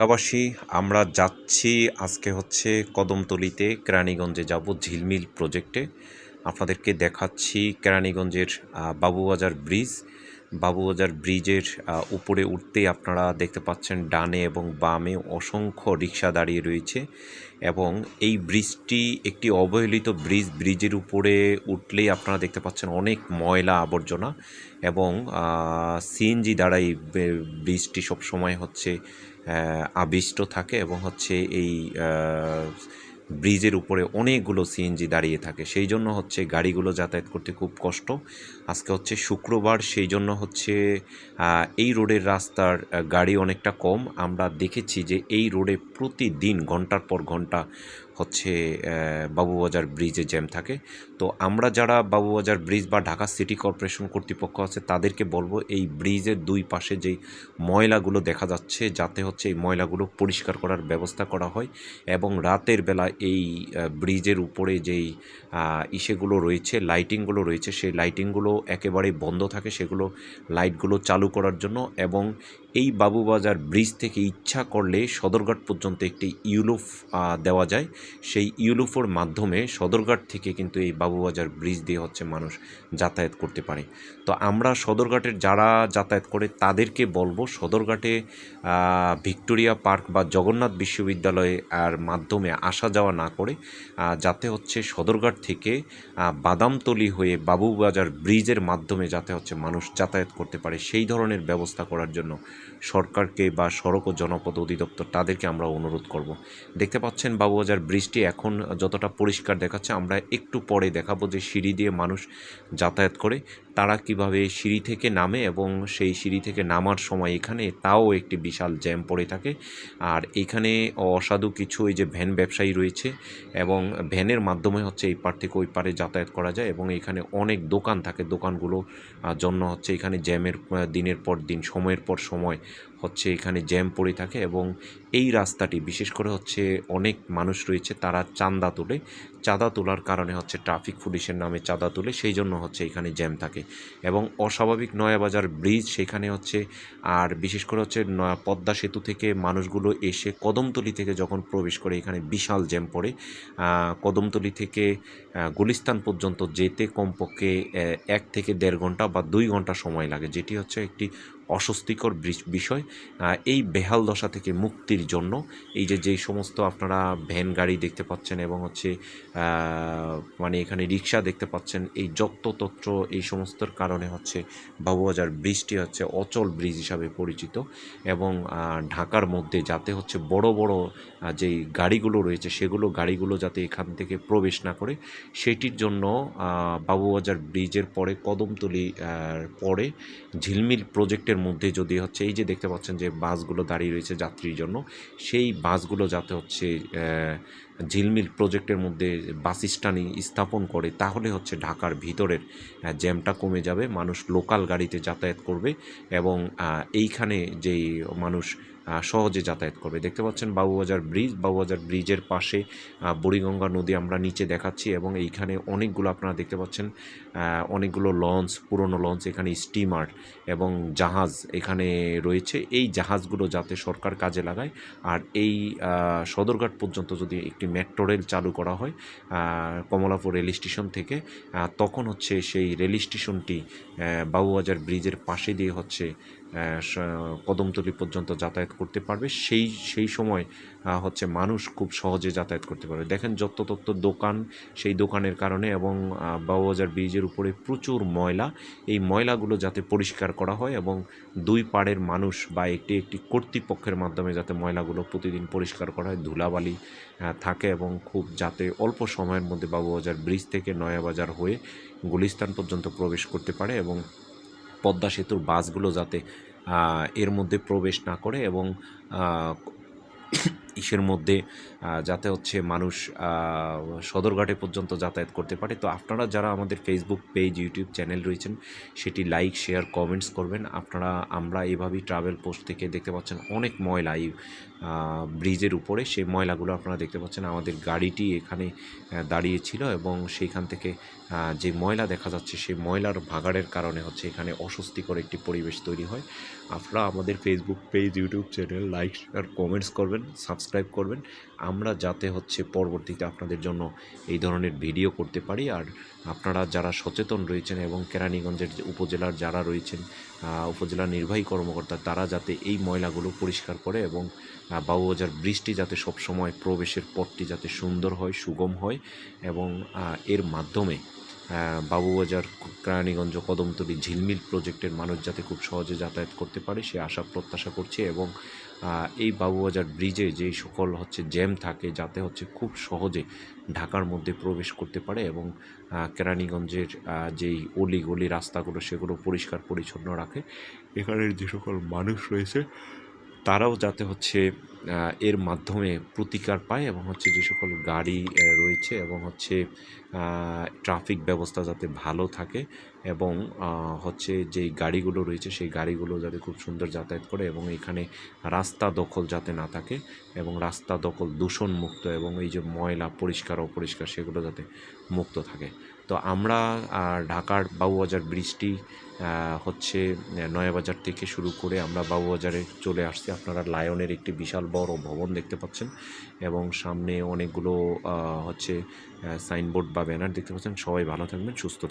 পাশাপাশি আমরা যাচ্ছি আজকে হচ্ছে কদমতলিতে কেরানীগঞ্জে যাব ঝিলমিল প্রজেক্টে আপনাদেরকে দেখাচ্ছি কেরানীগঞ্জের বাবুবাজার ব্রিজ বাবুবাজার ব্রিজের উপরে উঠতেই আপনারা দেখতে পাচ্ছেন ডানে এবং বামে অসংখ্য রিক্সা দাঁড়িয়ে রয়েছে এবং এই ব্রিজটি একটি অবহেলিত ব্রিজ ব্রিজের উপরে উঠলেই আপনারা দেখতে পাচ্ছেন অনেক ময়লা আবর্জনা এবং সিএনজি দ্বারা এই ব্রিজটি সবসময় হচ্ছে আবিষ্ট থাকে এবং হচ্ছে এই ব্রিজের উপরে অনেকগুলো সিএনজি দাঁড়িয়ে থাকে। সেই জন্য হচ্ছে গাড়িগুলো যাতায়াত করতে খুব কষ্ট। আজকে হচ্ছে শুক্রবার, সেই জন্য হচ্ছে এই রোডের রাস্তার গাড়ি অনেকটা কম। আমরা দেখেছি যে এই রোডে প্রতিদিন ঘণ্টার পর ঘণ্টা হচ্ছে বাবুবাজার ব্রিজে জ্যাম থাকে। তো আমরা যারা বাবুবাজার ব্রিজ বা ঢাকা সিটি কর্পোরেশন কর্তৃপক্ষ আছে, তাদেরকে বলব এই ব্রিজের দুই পাশে যেই ময়লাগুলো দেখা যাচ্ছে, যাতে হচ্ছে এই ময়লাগুলো পরিষ্কার করার ব্যবস্থা করা হয় এবং রাতের বেলা এই ব্রিজের উপরে যেই ইসেগুলো রয়েছে, লাইটিংগুলো রয়েছে, সেই লাইটিংগুলো একেবারেই বন্ধ থাকে। সেগুলো, লাইটগুলো চালু করার জন্য এবং এই বাবুবাজার ব্রিজ থেকে ইচ্ছা করলে সদরঘাট পর্যন্ত একটি ইউলুফ দেওয়া যায়। সেই ইউলুফোর মাধ্যমে সদরঘাট থেকে কিন্তু এই বাবুবাজার ব্রিজ দিয়ে হচ্ছে মানুষ যাতায়াত করতে পারে। তো আমরা সদরঘাটের যারা যাতায়াত করে তাদেরকে বলব সদরঘাটে ভিক্টোরিয়া পার্ক বা জগন্নাথ বিশ্ববিদ্যালয়ে আর মাধ্যমে আসা যাওয়া না করে যাতে হচ্ছে সদরঘাট থেকে বাদামতলি হয়ে বাবুবাজার ব্রিজের মাধ্যমে যাতে হচ্ছে মানুষ যাতায়াত করতে পারে, সেই ধরনের ব্যবস্থা করার জন্য সরকারকে বা সড়ক ও জনপদ অধিদপ্তর তাদেরকে আমরা অনুরোধ করব। দেখতে পাচ্ছেন বাবুবাজার ব্রিজটি এখন যতটা পরিষ্কার দেখাচ্ছে, আমরা একটু পরে দেখাবো যে সিঁড়ি দিয়ে মানুষ যাতায়াত করে, তারা কীভাবে সিঁড়ি থেকে নামে এবং সেই সিঁড়ি থেকে নামার সময় এখানে তাও একটি বিশাল জ্যাম পড়ে থাকে। আর এখানে অসাধু কিছু এই যে ভ্যান ব্যবসায়ী রয়েছে এবং ভ্যানের মাধ্যমে হচ্ছে এই পার থেকে ওই পারে যাতায়াত করা যায় এবং এখানে অনেক দোকান থাকে, দোকানগুলো জন্য হচ্ছে এখানে জ্যামের দিনের পর দিন, সময়ের পর সময় হচ্ছে এখানে জ্যাম পড়ে থাকে এবং এই রাস্তাটি, বিশেষ করে হচ্ছে অনেক মানুষ রয়েছে তারা চাঁদা তোলে। চাঁদা তোলার কারণে হচ্ছে ট্রাফিক পুলিশের নামে চাঁদা তোলে, সেই জন্য হচ্ছে এখানে জ্যাম থাকে। এবং অস্বাভাবিক নয়াবাজার ব্রিজ সেখানে হচ্ছে আর বিশেষ করে হচ্ছে নয়া পদ্মা সেতু থেকে মানুষগুলো এসে কদমতলি থেকে যখন প্রবেশ করে, এখানে বিশাল জ্যাম পড়ে। কদমতলি থেকে গুলিস্তান পর্যন্ত যেতে কমপক্ষে এক থেকে দেড় ঘণ্টা বা দুই ঘণ্টা সময় লাগে, যেটি হচ্ছে একটি অস্বস্তিকর বৃষ- বিষয়। এই বেহাল দশা থেকে মুক্তির জন্য এই যে যেই সমস্ত আপনারা ভ্যান গাড়ি দেখতে পাচ্ছেন এবং হচ্ছে মানে এখানে রিক্সা দেখতে পাচ্ছেন, এই যত্রতত্র এই সমস্তর কারণে হচ্ছে বাবুবাজার ব্রিজটি হচ্ছে অচল ব্রিজ হিসাবে পরিচিত এবং ঢাকার মধ্যে যাতে হচ্ছে বড় বড় যেই গাড়িগুলো রয়েছে সেগুলো গাড়িগুলো যাতে এখান থেকে প্রবেশ না করে, সেটির জন্য বাবুবাজার ব্রিজের পরে কদমতলি পরে ঝিলমিল প্রজেক্টের মধ্যে যদি হচ্ছে এই যে দেখতে পাচ্ছেন যে বাসগুলো দাঁড়িয়ে রয়েছে যাত্রীর জন্য, সেই বাসগুলো যাতে হচ্ছে ঝিলমিল প্রজেক্টের মধ্যে বাস স্ট্যান্ডিং স্থাপন করে, তাহলে হচ্ছে ঢাকার ভিতরের জ্যামটা কমে যাবে, মানুষ লোকাল গাড়িতে যাতায়াত করবে এবং এইখানে যেই মানুষ সহজে যাতায়াত করবে। দেখতে পাচ্ছেন বাবুবাজার ব্রিজ। বাবুবাজার ব্রিজের পাশে বুড়িগঙ্গা নদী আমরা নিচে দেখাচ্ছি এবং এইখানে অনেকগুলো আপনারা দেখতে পাচ্ছেন অনেকগুলো লঞ্চ, পুরনো লঞ্চ, এখানে স্টিমার এবং জাহাজ এখানে রয়েছে। এই জাহাজগুলো যাতে সরকার কাজে লাগায় আর এই সদরঘাট পর্যন্ত যদি একটি মেট্রো রেল চালু করা হয় কমলাপুর রেল স্টেশন থেকে তখন হচ্ছে সেই রেল স্টেশনটি বাবুবাজার ব্রিজের পাশে দিয়ে হচ্ছে কদমতলি পর্যন্ত যাতায়াত করতে পারবে। সেই সেই সময় হচ্ছে মানুষ খুব সহজে যাতায়াত করতে পারবে। দেখেন যত তত্ত্ব দোকান, সেই দোকানের কারণে এবং বাবুবাজার ব্রিজের উপরে প্রচুর ময়লা। এই ময়লাগুলো যাতে পরিষ্কার করা হয় এবং দুই পাড়ের মানুষ বা একটি একটি কর্তৃপক্ষের মাধ্যমে যাতে ময়লাগুলো প্রতিদিন পরিষ্কার করা হয়, ধুলাবালি থাকে এবং খুব যাতে অল্প সময়ের মধ্যে বাবুবাজার ব্রিজ থেকে নয়াবাজার হয়ে গুলিস্তান পর্যন্ত প্রবেশ করতে পারে এবং পদ্মা সেতুর বাসগুলো যাতে এর মধ্যে প্রবেশ না করে এবং ইসের মধ্যে যাতে হচ্ছে মানুষ সদরঘাটে পর্যন্ত যাতায়াত করতে পারে। তো আপনারা যারা আমাদের ফেসবুক পেজ ইউটিউব চ্যানেল রয়েছেন, সেটি লাইক শেয়ার কমেন্টস করবেন। আপনারা, আমরা এভাবেই ট্রাভেল পোস্ট থেকে দেখতে পাচ্ছেন অনেক ময়লা এই ব্রিজের উপরে। সেই ময়লাগুলো আপনারা দেখতে পাচ্ছেন। আমাদের গাড়িটি এখানে দাঁড়িয়েছিল দাঁড়িয়ে ছিল এবং সেইখান থেকে যে ময়লা দেখা যাচ্ছে, সেই ময়লার ভাগাড়ের কারণে হচ্ছে এখানে অস্বস্তিকর একটি পরিবেশ তৈরি হয়। আপনারা আমাদের Facebook page YouTube channel like আর কমেন্টস করবেন সাবস্ক্রাইব করবেন। আমরা যাতে হচ্ছে পরবর্তীতে আপনাদের জন্য এই ধরনের ভিডিও করতে পারি। আর আপনারা যারা সচেতন রয়েছেন এবং কেরানীগঞ্জের উপজেলার যারা রয়েছেন উপজেলা নির্বাহী কর্মকর্তা, তারা যাতে এই ময়লাগুলো পরিষ্কার করে এবং বাবুবাজার বৃষ্টি যাতে সবসময় প্রবেশের পথটি যাতে সুন্দর হয়, সুগম হয় এবং এর মাধ্যমে বাবুবাজার কেরানীগঞ্জ কদমতলী ঝিলমিল প্রজেক্টের মানুষ যাতে খুব সহজে যাতায়াত করতে পারে, সে আশা প্রত্যাশা করছে এবং এই বাবুবাজার ব্রিজে যেই সকল হচ্ছে জ্যাম থাকে, যাতে হচ্ছে খুব সহজে ঢাকার মধ্যে প্রবেশ করতে পারে এবং কেরানীগঞ্জের যেই অলি গলি রাস্তাগুলো সেগুলো পরিষ্কার পরিচ্ছন্ন রাখে। এখানের যে সকল মানুষ রয়েছে, তারাও যাতে হচ্ছে এর মাধ্যমে প্রতিকার পায় এবং হচ্ছে যে সকল গাড়ি রয়েছে এবং হচ্ছে ট্রাফিক ব্যবস্থা যাতে ভালো থাকে এবং হচ্ছে যে গাড়িগুলো রয়েছে সেই গাড়িগুলো যাতে খুব সুন্দর যাতায়াত করে এবং এখানে রাস্তা দখল যাতে না থাকে এবং রাস্তা দখল দূষণ মুক্ত এবং এই যে ময়লা পরিষ্কার অপরিষ্কার সেগুলো যাতে মুক্ত থাকে। তো আমরা ঢাকার বাবুবাজার ব্রিজটি হচ্ছে, নয়াবাজার থেকে শুরু করে আমরা বাবুবাজারে চলে আসছি। আপনারা লায়নের একটি বিশাল বড় ভবন দেখতে পাচ্ছেন এবং সামনে অনেকগুলো হচ্ছে সাইনবোর্ড বা ব্যানার দেখতে পাচ্ছেন। সবাই ভালো থাকবেন, সুস্থ থাকবেন।